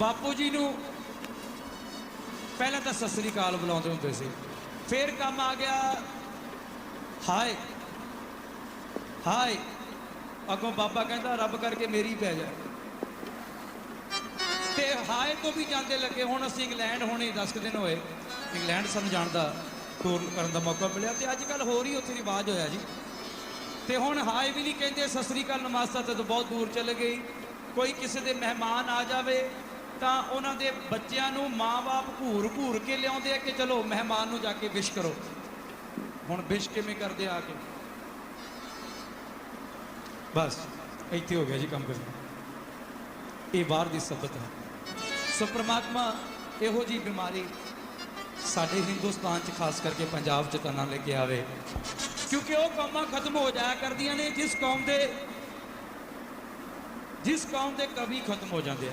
ਬਾਪੂ ਜੀ ਨੂੰ ਪਹਿਲਾਂ ਤਾਂ ਸਤਿ ਸ੍ਰੀ ਅਕਾਲ ਬੁਲਾਉਂਦੇ ਹੁੰਦੇ ਸੀ। ਫਿਰ ਕੰਮ ਆ ਗਿਆ। ਹਾਏ ਹਾਏ, ਅੱਗੋਂ ਬਾਬਾ ਕਹਿੰਦਾ ਰੱਬ ਕਰਕੇ ਮੇਰੀ ਪੈ ਜਾ। ਤੇ ਹਾਏ ਤੋਂ ਵੀ ਜਾਂਦੇ ਲੱਗੇ, ਹੁਣ ਅਸੀਂ ਇੰਗਲੈਂਡ ਹੋਣੇ 10 ਕੁ ਦਿਨ ਹੋਏ। ਇੰਗਲੈਂਡ ਸਾਨੂੰ ਜਾਣ ਦਾ ਟੂਰ ਕਰਨ ਦਾ ਮੌਕਾ ਮਿਲਿਆ। ਤੇ ਅੱਜ ਕੱਲ ਹੋਰ ਹੀ ਉੱਥੇ ਰਿਵਾਜ ਹੋਇਆ ਜੀ। ਤੇ ਹੁਣ ਹਾਏ ਵੀ ਨਹੀਂ ਕਹਿੰਦੇ, ਸਤਿ ਸ੍ਰੀ ਅਕਾਲ ਨਮਸਤਾ ਤੇ ਬਹੁਤ ਦੂਰ ਚਲੇ ਗਈ ਕੋਈ ਕਿਸੇ ਦੇ ਮਹਿਮਾਨ ਆ ਜਾਵੇ ਤਾਂ ਉਹਨਾਂ ਦੇ ਬੱਚਿਆਂ ਨੂੰ ਮਾਂ-ਬਾਪ ਘੂਰ ਘੂਰ ਕੇ ਲਿਆਉਂਦੇ ਆ ਕਿ ਚਲੋ ਮਹਿਮਾਨ ਨੂੰ ਜਾ ਕੇ ਵਿਸ਼ ਕਰੋ। ਹੁਣ ਵਿਸ਼ ਕਿਵੇਂ ਕਰਦੇ ਆ ਕੇ? ਬਸ, ਇੱਥੇ ਹੋ ਗਿਆ ਜੀ ਕੰਮ ਕਰਨਾ। ਇਹ ਬਾਹਰ ਦੀ ਸਬਤ ਹੈ। ਸੋ ਪ੍ਰਮਾਤਮਾ ਇਹੋ ਜੀ ਬਿਮਾਰੀ ਸਾਡੇ ਹਿੰਦੁਸਤਾਨ 'ਚ ਖਾਸ ਕਰਕੇ ਪੰਜਾਬ 'ਚ ਤਾਂ ਨਾ ਲੈ ਕੇ ਆਵੇ। ਕਿਉਂਕਿ ਉਹ ਕੌਮਾਂ ਖਤਮ ਹੋ ਜਾਇਆ ਕਰਦੀਆਂ ਨੇ, ਜਿਸ ਕੌਮ ਦੇ ਜਿਸ ਕੌਮ ਦੇ ਕਵੀ ਖਤਮ ਹੋ ਜਾਂਦੇ ਆ।